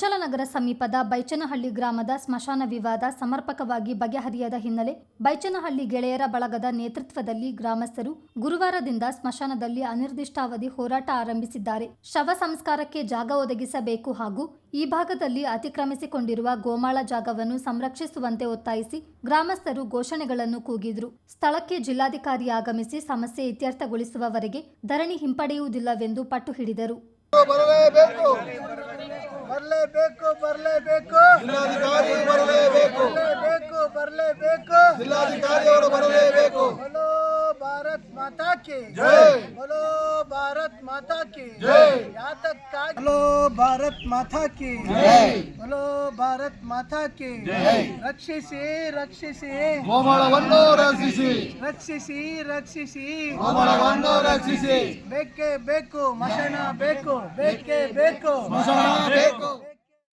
ಕುಶಲನಗರ ಸಮೀಪದ ಬೈಚನಹಳ್ಳಿ ಗ್ರಾಮದ ಸ್ಮಶಾನ ವಿವಾದ ಸಮರ್ಪಕವಾಗಿ ಬಗೆಹರಿಯದ ಹಿನ್ನೆಲೆ ಬೈಚನಹಳ್ಳಿ ಗೆಳೆಯರ ಬಳಗದ ನೇತೃತ್ವದಲ್ಲಿ ಗ್ರಾಮಸ್ಥರು ಗುರುವಾರದಿಂದ ಸ್ಮಶಾನದಲ್ಲಿ ಅನಿರ್ದಿಷ್ಟಾವಧಿ ಹೋರಾಟ ಆರಂಭಿಸಿದ್ದಾರೆ. ಶವ ಸಂಸ್ಕಾರಕ್ಕೆ ಜಾಗ ಒದಗಿಸಬೇಕು ಹಾಗೂ ಈ ಭಾಗದಲ್ಲಿ ಅತಿಕ್ರಮಿಸಿಕೊಂಡಿರುವ ಗೋಮಾಳ ಜಾಗವನ್ನು ಸಂರಕ್ಷಿಸುವಂತೆ ಒತ್ತಾಯಿಸಿ ಗ್ರಾಮಸ್ಥರು ಘೋಷಣೆಗಳನ್ನು ಕೂಗಿದ್ರು. ಸ್ಥಳಕ್ಕೆ ಜಿಲ್ಲಾಧಿಕಾರಿ ಆಗಮಿಸಿ ಸಮಸ್ಯೆ ಇತ್ಯರ್ಥಗೊಳಿಸುವವರೆಗೆ ಧರಣಿ ಹಿಂಪಡೆಯುವುದಿಲ್ಲವೆಂದು ಪಟ್ಟು ಹಿಡಿದರು. ಬರಲೇಬೇಕು ಬರಲೇಬೇಕು. ಜಿಲ್ಲಾಧಿಕಾರಿ ಬರಲೇಬೇಕು. ಬರಲೇಬೇಕು ಬರಲೇಬೇಕು. ಜಿಲ್ಲಾಧಿಕಾರಿಯವರು ಬರಲೇಬೇಕು. ಹಲೋ ಭಾರತ್ ಮಾತಾಕೆ ಹಲೋ ಭಾರತ್ ಮಾತಾ ಕಿ ಹಲೋ ಭಾರತ್ ಮಾತಾ ಕಿ ರಕ್ಷಿಸಿ ರಕ್ಷಿಸಿ. ರಕ್ಷಿಸಿ. ರಕ್ಷಿಸಿ ರಕ್ಷಿಸಿ. ರಕ್ಷಿಸಿ. ಬೇಕೇ ಬೇಕು ಮಶಣ ಬೇಕು ಬೇಕೇ ಬೇಕು ಬೇಕು.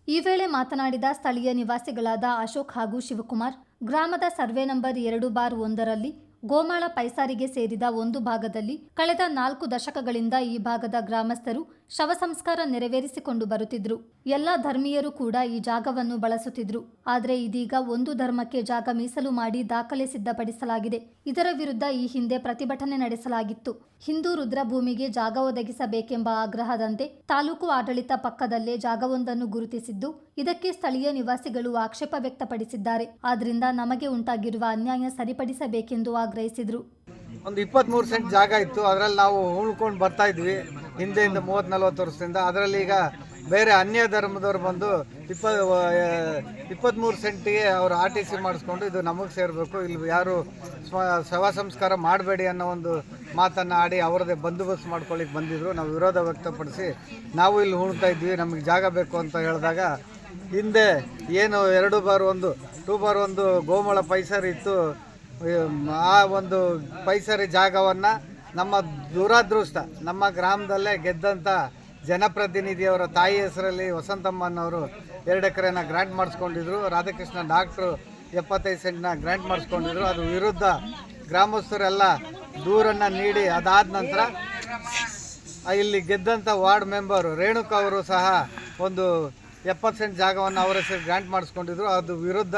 ಈ ವೇಳೆ ಮಾತನಾಡಿದ ಸ್ಥಳೀಯ ನಿವಾಸಿಗಳಾದ ಅಶೋಕ್ ಹಾಗೂ ಶಿವಕುಮಾರ್ ಗ್ರಾಮದ ಸರ್ವೆ ನಂಬರ್ ಎರಡು ಬಾರ್ ಒಂದರಲ್ಲಿ ಗೋಮಾಳ ಪೈಸಾರಿಗೆ ಸೇರಿದ ಒಂದು ಭಾಗದಲ್ಲಿ ಕಳೆದ ನಾಲ್ಕು ದಶಕಗಳಿಂದ ಈ ಭಾಗದ ಗ್ರಾಮಸ್ಥರು ಶವ ಸಂಸ್ಕಾರ ನೆರವೇರಿಸಿಕೊಂಡು ಬರುತ್ತಿದ್ರು. ಎಲ್ಲ ಧರ್ಮೀಯರು ಕೂಡ ಈ ಜಾಗವನ್ನು ಬಳಸುತ್ತಿದ್ರು. ಆದರೆ ಇದೀಗ ಒಂದು ಧರ್ಮಕ್ಕೆ ಜಾಗ ಮೀಸಲು ಮಾಡಿ ದಾಖಲೆ ಸಿದ್ಧಪಡಿಸಲಾಗಿದೆ. ಇದರ ವಿರುದ್ಧ ಈ ಹಿಂದೆ ಪ್ರತಿಭಟನೆ ನಡೆಸಲಾಗಿತ್ತು. ಹಿಂದೂ ರುದ್ರಭೂಮಿಗೆ ಜಾಗ ಒದಗಿಸಬೇಕೆಂಬ ಆಗ್ರಹದಂತೆ ತಾಲೂಕು ಆಡಳಿತ ಪಕ್ಕದಲ್ಲೇ ಜಾಗವೊಂದನ್ನು ಗುರುತಿಸಿದ್ದು, ಇದಕ್ಕೆ ಸ್ಥಳೀಯ ನಿವಾಸಿಗಳು ಆಕ್ಷೇಪ ವ್ಯಕ್ತಪಡಿಸಿದ್ದಾರೆ. ಆದ್ರಿಂದ ನಮಗೆ ಉಂಟಾಗಿರುವ ಅನ್ಯಾಯ ಸರಿಪಡಿಸಬೇಕೆಂದು ಆಗ್ರಹಿಸಿದ್ರು. ಒಂದು ಇಪ್ಪತ್ತ್ಮೂರು ಸೆಂಟ್ ಜಾಗ ಇತ್ತು. ಅದರಲ್ಲಿ ನಾವು ಉಳ್ಕೊಂಡು ಬರ್ತಾ ಇದ್ವಿ. ಹಿಂದೆಯಿಂದ ಮೂವತ್ತು ನಲ್ವತ್ತು ವರ್ಷದಿಂದ ಅದರಲ್ಲಿ ಈಗ ಬೇರೆ ಅನ್ಯ ಧರ್ಮದವ್ರು ಬಂದು ಇಪ್ಪ ಇಪ್ಪತ್ತ್ಮೂರು ಸೆಂಟಿಗೆ ಅವರು ಆರ್ ಟಿ ಸಿ ಮಾಡಿಸ್ಕೊಂಡು ಇದು ನಮಗೆ ಸೇರಬೇಕು. ಇಲ್ಲಿ ಯಾರು ಸ್ವ, ಶವ ಸಂಸ್ಕಾರ ಮಾಡಬೇಡಿ ಅನ್ನೋ ಒಂದು ಮಾತನ್ನು ಆಡಿ ಅವರದೇ ಬಂದೋಬಸ್ತ್ ಮಾಡ್ಕೊಳ್ಳಿಕ್ಕೆ ಬಂದಿದ್ರು. ನಾವು ವಿರೋಧ ವ್ಯಕ್ತಪಡಿಸಿ ನಾವು ಇಲ್ಲಿ ಹೂಣ್ತಾ ಇದ್ವಿ, ನಮಗೆ ಜಾಗ ಬೇಕು ಅಂತ ಹೇಳಿದಾಗ ಹಿಂದೆ ಏನು ಎರಡು ಬಾರ್ ಒಂದು, ಟೂ ಬಾರ್ ಒಂದು ಗೋಮಳ ಪೈಸರ್ ಇತ್ತು. ಆ ಒಂದು ಪೈಸರಿ ಜಾಗವನ್ನು ನಮ್ಮ ದುರಾದೃಷ್ಟ, ನಮ್ಮ ಗ್ರಾಮದಲ್ಲೇ ಗೆದ್ದಂಥ ಜನಪ್ರತಿನಿಧಿಯವರ ತಾಯಿ ಹೆಸರಲ್ಲಿ ವಸಂತಮ್ಮನವರು ಎರಡು ಎಕರೆನ ಗ್ರ್ಯಾಂಟ್ ಮಾಡಿಸ್ಕೊಂಡಿದ್ರು. ರಾಧಾಕೃಷ್ಣ ಡಾಕ್ಟ್ರು ಎಪ್ಪತ್ತೈದು ಸೆಂಟ್ನ ಗ್ರ್ಯಾಂಟ್ ಮಾಡಿಸ್ಕೊಂಡಿದ್ರು. ಅದು ವಿರುದ್ಧ ಗ್ರಾಮಸ್ಥರೆಲ್ಲ ದೂರನ್ನು ನೀಡಿ ಅದಾದ ನಂತರ ಇಲ್ಲಿ ಗೆದ್ದಂಥ ವಾರ್ಡ್ ಮೆಂಬರು ರೇಣುಕಾ ಅವರು ಸಹ ಒಂದು ಎಪ್ಪತ್ತು ಸೆಂಟ್ ಜಾಗವನ್ನು ಅವರ ಹೆಸರು ಗ್ರ್ಯಾಂಟ್ ಮಾಡಿಸ್ಕೊಂಡಿದ್ರು. ಅದು ವಿರುದ್ಧ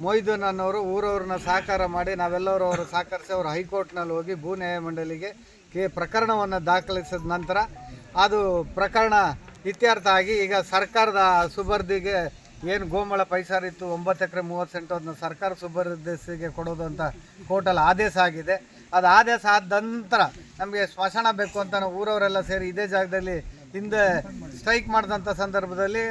ಮೊಯ್ದುನ್ ಅನ್ನೋರು ಊರವ್ರನ್ನ ಸಹಕಾರ ಮಾಡಿ ನಾವೆಲ್ಲರೂ ಅವರು ಸಹಕರಿಸಿ ಅವರು ಹೈಕೋರ್ಟ್ನಲ್ಲಿ ಹೋಗಿ ಭೂ ನ್ಯಾಯ ಮಂಡಳಿಗೆ ಕೆ ಪ್ರಕರಣವನ್ನು ದಾಖಲಿಸಿದ ನಂತರ ಅದು ಪ್ರಕರಣ ಇತ್ಯರ್ಥ ಆಗಿ ಈಗ ಸರ್ಕಾರದ ಸುಬರ್ದಿಗೆ ಏನು ಗೋಮಳ ಪೈಸಾರಿತ್ತು ಒಂಬತ್ತು ಎಕರೆ ಮೂವತ್ತು ಸೆಂಟು ಅದನ್ನ ಸರ್ಕಾರ ಸುಬರ್ದಿಗೆ ಕೊಡೋದು ಅಂತ ಕೋರ್ಟಲ್ಲಿ ಆದೇಶ ಆಗಿದೆ. ಅದು ಆದೇಶ ಆದ ನಂತರ ನಮಗೆ ಸ್ಮಶಾನ ಬೇಕು ಅಂತ ಊರವರೆಲ್ಲ ಸೇರಿ ಇದೇ ಜಾಗದಲ್ಲಿ ಹಿಂದೆ ಸ್ಟ್ರೈಕ್ ಮಾಡಿದಂಥ ಸಂದರ್ಭದಲ್ಲಿ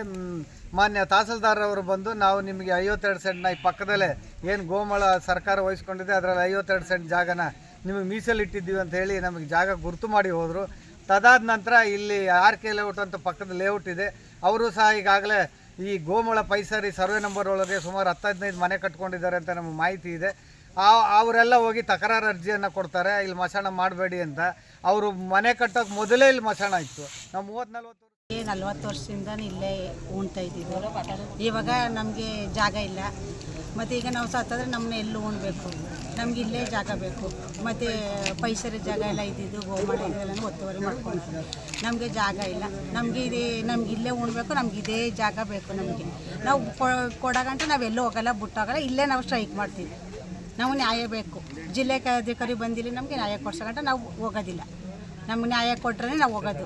ಮಾನ್ಯ ತಹಸೀಲ್ದಾರ್ ಅವರು ಬಂದು, ನಾವು ನಿಮಗೆ ಐವತ್ತೆರಡು ಸೆಂಟ್ನ ಈ ಪಕ್ಕದಲ್ಲೇ ಏನು ಗೋಮಳ ಸರ್ಕಾರ ವಹಿಸ್ಕೊಂಡಿದೆ, ಅದರಲ್ಲಿ ಐವತ್ತೆರಡು ಸೆಂಟ್ ಜಾಗನ ನಿಮಗೆ ಮೀಸಲಿಟ್ಟಿದ್ದೀವಿ ಅಂತ ಹೇಳಿ ನಮಗೆ ಜಾಗ ಗುರುತು ಮಾಡಿ ಹೋದರು. ತದಾದ ನಂತರ ಇಲ್ಲಿ ಆರ್ ಕೆ ಲೇಔಟ್ ಅಂತ ಪಕ್ಕದ ಲೇಔಟ್ ಇದೆ. ಅವರು ಸಹ ಈಗಾಗಲೇ ಈ ಗೋಮಳ ಪೈಸರಿ ಸರ್ವೆ ನಂಬರ್ ಒಳಗೆ ಸುಮಾರು ಹತ್ತು ಹದಿನೈದು ಮನೆ ಕಟ್ಕೊಂಡಿದ್ದಾರೆ ಅಂತ ನಮಗೆ ಮಾಹಿತಿ ಇದೆ. ಆ ಅವರೆಲ್ಲ ಹೋಗಿ ತಕರಾರು ಅರ್ಜಿಯನ್ನು ಕೊಡ್ತಾರೆ, ಇಲ್ಲಿ ಮಸಾಣ ಮಾಡಬೇಡಿ ಅಂತ. ಅವರು ಮನೆ ಕಟ್ಟೋಕೆ ಮೊದಲೇ ಇಲ್ಲಿ ಮಸಾಣ ಇತ್ತು. ನಾವು ಮೂವತ್ತು ನಲ್ವತ್ತು ನಲ್ವತ್ತು ವರ್ಷದಿಂದ ಇಲ್ಲೇ ಉಣ್ತಾ ಇದ್ದಿದ್ದು ಇವಾಗ ನಮಗೆ ಜಾಗ ಇಲ್ಲ. ಮತ್ತು ಈಗ ನಾವು ಸತ್ತಂದ್ರೆ ನಮ್ಮನ್ನ ಎಲ್ಲೂ ಉಣ್ಬೇಕು. ನಮ್ಗೆ ಇಲ್ಲೇ ಜಾಗ ಬೇಕು. ಮತ್ತು ಪೈಸರ ಜಾಗ ಎಲ್ಲ ಇದ್ದಿದ್ದು ಗೋಮಾಳ ಇದೆಲ್ಲ ಒತ್ತುವರಿ ಮಾಡ್ಕೊಂಡು ನಮಗೆ ಜಾಗ ಇಲ್ಲ. ನಮಗೆ ಇದೇ ನಮ್ಗೆ ಇಲ್ಲೇ ಉಣ್ಬೇಕು, ನಮ್ಗೆ ಇದೇ ಜಾಗ ಬೇಕು ನಮಗೆ. ನಾವು ಕೊಡಗಂಟ ನಾವೆಲ್ಲೂ ಹೋಗಲ್ಲ ಬಿಟ್ಟೋಗಲ್ಲ ಇಲ್ಲೇ ನಾವು ಸ್ಟ್ರೈಕ್ ಮಾಡ್ತೀವಿ. ನಾವು ನ್ಯಾಯ ಬೇಕು. ಜಿಲ್ಲೆ ಅಧಿಕಾರಿ ಬಂದಿಲ್ಲ, ನಮಗೆ ನ್ಯಾಯ ಕೊಡ್ಸೋಗಂಟ ನಾವು ಹೋಗೋದಿಲ್ಲ. ನಮ್ಗೆ ನ್ಯಾಯ ಕೊಟ್ಟರೆ ನಾವು ಹೋಗೋದು.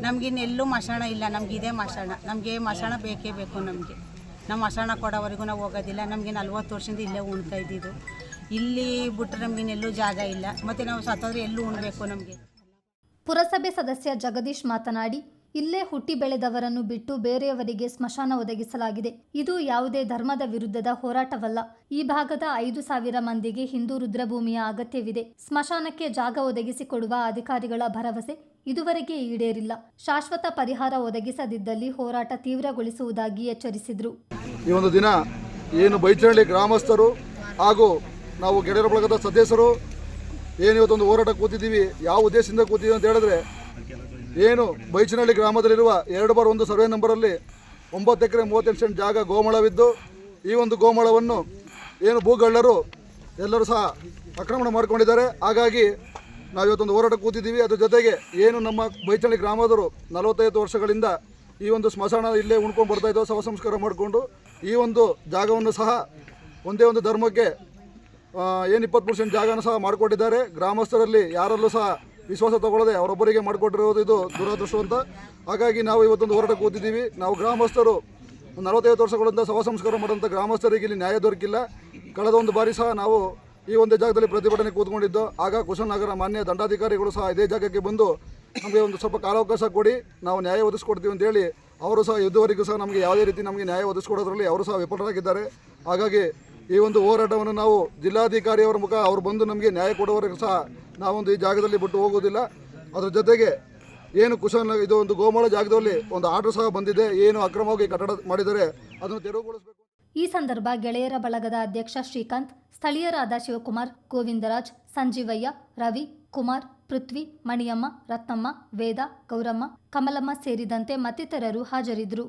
ನಮ್ಗೆ ಇನ್ನೆಲ್ಲೂ ಮಸಾಣ ಇಲ್ಲ, ನಮ್ಗೆ ಇದೇ ಮಸಾಣ. ನಮಗೆ ಮಸಣ ಬೇಕೇ ಬೇಕು ನಮಗೆ. ನಮ್ಮ ಮಸಣ ಕೊಡೋವರೆಗೂ ನಾವು ಹೋಗೋದಿಲ್ಲ. ನಮಗೆ ನಲ್ವತ್ತು ವರ್ಷದಿಂದ ಇಲ್ಲೇ ಉಣ್ತಾ ಇದ್ದಿದ್ದು. ಇಲ್ಲಿ ಬಿಟ್ಟರೆ ನಮ್ಗೆ ಇನ್ನೆಲ್ಲೂ ಜಾಗ ಇಲ್ಲ. ಮತ್ತು ನಾವು ಸತ್ತೋದ್ರೆ ಎಲ್ಲೂ ಉಣ್ಬೇಕು ನಮಗೆ. ಪುರಸಭೆ ಸದಸ್ಯ ಜಗದೀಶ್ ಮಾತನಾಡಿ ಇಲ್ಲೇ ಹುಟ್ಟಿ ಬೆಳೆದವರನ್ನು ಬಿಟ್ಟು ಬೇರೆಯವರಿಗೆ ಸ್ಮಶಾನ ಒದಗಿಸಲಾಗಿದೆ. ಇದು ಯಾವುದೇ ಧರ್ಮದ ವಿರುದ್ಧದ ಹೋರಾಟವಲ್ಲ. ಈ ಭಾಗದ ಐದು ಸಾವಿರ ಮಂದಿಗೆ ಹಿಂದೂ ರುದ್ರಭೂಮಿಯ ಅಗತ್ಯವಿದೆ. ಸ್ಮಶಾನಕ್ಕೆ ಜಾಗ ಒದಗಿಸಿಕೊಡುವ ಅಧಿಕಾರಿಗಳ ಭರವಸೆ ಇದುವರೆಗೆ ಈಡೇರಿಲ್ಲ. ಶಾಶ್ವತ ಪರಿಹಾರ ಒದಗಿಸದಿದ್ದಲ್ಲಿ ಹೋರಾಟ ತೀವ್ರಗೊಳಿಸುವುದಾಗಿ ಎಚ್ಚರಿಸಿದ್ರು. ಈ ಒಂದು ದಿನ ಏನು ಬೈಚಹಳ್ಳಿ ಗ್ರಾಮಸ್ಥರು ಹಾಗೂ ನಾವು ಬಳಗದ ಸದಸ್ಯರು ಏನು ಇವತ್ತೊಂದು ಹೋರಾಟ ಕೂತಿದ್ದೀವಿ, ಯಾವ ಉದ್ದೇಶದಿಂದ ಕೂತಿದ್ದೀವಿ ಅಂತ ಹೇಳಿದ್ರೆ ಏನು ಬೈಚನಹಳ್ಳಿ ಗ್ರಾಮದಲ್ಲಿರುವ ಎರಡು ಬಾರ್ ಒಂದು ಸರ್ವೆ ನಂಬರಲ್ಲಿ ಒಂಬತ್ತು ಎಕರೆ ಮೂವತ್ತೆಂಟು ಸೆಂಟ್ ಜಾಗ ಗೋಮಳವಿದ್ದು, ಈ ಒಂದು ಗೋಮಳವನ್ನು ಏನು ಭೂಗಳ್ಳರು ಎಲ್ಲರೂ ಸಹ ಆಕ್ರಮಣ ಮಾಡಿಕೊಂಡಿದ್ದಾರೆ. ಹಾಗಾಗಿ ನಾವು ಇವತ್ತೊಂದು ಹೋರಾಟ ಕೂತಿದ್ದೀವಿ. ಅದ್ರ ಜೊತೆಗೆ ಏನು ನಮ್ಮ ಬೈಚಳ್ಳಿ ಗ್ರಾಮದವರು ನಲವತ್ತೈದು ವರ್ಷಗಳಿಂದ ಈ ಒಂದು ಸ್ಮಶಾನ ಇಲ್ಲೇ ಉಣ್ಕೊಂಡು ಬರ್ತಾ ಶವ ಸಂಸ್ಕಾರ ಮಾಡಿಕೊಂಡು ಈ ಒಂದು ಜಾಗವನ್ನು ಸಹ ಒಂದೇ ಒಂದು ಧರ್ಮಕ್ಕೆ ಏನು ಇಪ್ಪತ್ತ್ಮೂರು ಸೆಂಟ್ ಜಾಗನ ಸಹ ಮಾಡಿಕೊಟ್ಟಿದ್ದಾರೆ ಗ್ರಾಮಸ್ಥರಲ್ಲಿ ಯಾರಲ್ಲೂ ಸಹ ವಿಶ್ವಾಸ ತಗೊಳ್ಳದೆ ಅವರೊಬ್ಬರಿಗೆ ಮಾಡಿಕೊಟ್ಟಿರೋದು ಇದು ದುರದೃಷ್ಟವಂತ. ಹಾಗಾಗಿ ನಾವು ಇವತ್ತೊಂದು ಹೋರಾಟ ಕೂತಿದ್ದೀವಿ ನಾವು ಗ್ರಾಮಸ್ಥರು ಒಂದು ನಲವತ್ತೈವತ್ತು ವರ್ಷಗಳಿಂದ ಸಭಾ ಸಂಸ್ಕಾರ ಮಾಡುವಂಥ ಗ್ರಾಮಸ್ಥರಿಗೆ ಇಲ್ಲಿ ನ್ಯಾಯ ದೊರಕಿಲ್ಲ. ಕಳೆದ ಒಂದು ಬಾರಿ ಸಹ ನಾವು ಈ ಒಂದೇ ಜಾಗದಲ್ಲಿ ಪ್ರತಿಭಟನೆ ಕೂತ್ಕೊಂಡಿದ್ದು. ಆಗ ಕುಶನಗರ ಮಾನ್ಯ ದಂಡಾಧಿಕಾರಿಗಳು ಸಹ ಇದೇ ಜಾಗಕ್ಕೆ ಬಂದು ನಮಗೆ ಒಂದು ಸ್ವಲ್ಪ ಕಾಲಾವಕಾಶ ಕೊಡಿ, ನಾವು ನ್ಯಾಯ ಒದಗಿಸ್ಕೊಡ್ತೀವಿ ಅಂತೇಳಿ ಅವರು ಸಹ ಇದುವರೆಗೂ ಸಹ ನಮಗೆ ಯಾವುದೇ ರೀತಿ ನಮಗೆ ನ್ಯಾಯ ಒದಗಿಸ್ಕೊಡೋದ್ರಲ್ಲಿ ಅವರು ಸಹ ವಿಫಲರಾಗಿದ್ದಾರೆ. ಹಾಗಾಗಿ ಈ ಒಂದು ಹೋರಾಟವನ್ನು ನಾವು ಜಿಲ್ಲಾಧಿಕಾರಿಯವರ ಮುಖ ಅವರು ಬಂದು ನಮಗೆ ನ್ಯಾಯ ಕೊಡುವವರೆಗೂ ಸಹ ನಾವೊಂದು ಈ ಜಾಗದಲ್ಲಿ ಬಿಟ್ಟು ಹೋಗೋದಿಲ್ಲ ಅದರ ಜೊತೆಗೆ ಏನು ಕುಶನ ಇದು ಒಂದು ಗೋಮಾಳ ಜಾಗದಲ್ಲಿ ಒಂದು ಆರ್ಡರ್ ಸಹ ಬಂದಿದೆ. ಏನು ಅಕ್ರಮವಾಗಿ ಕಟ್ಟಡ ಮಾಡಿದರೆ ಅದನ್ನು ತೆರವುಗೊಳಿಸಬೇಕು. ಈ ಸಂದರ್ಭ ಗೆಳೆಯರ ಬಳಗದ ಅಧ್ಯಕ್ಷ ಶ್ರೀಕಾಂತ್, ಸ್ಥಳೀಯರಾದ ಶಿವಕುಮಾರ್, ಗೋವಿಂದರಾಜ್, ಸಂಜೀವಯ್ಯ, ರವಿ, ಕುಮಾರ್, ಪೃಥ್ವಿ, ಮಣಿಯಮ್ಮ, ರತ್ನಮ್ಮ, ವೇದ, ಗೌರಮ್ಮ, ಕಮಲಮ್ಮ ಸೇರಿದಂತೆ ಮತ್ತಿತರರು ಹಾಜರಿದ್ದರು.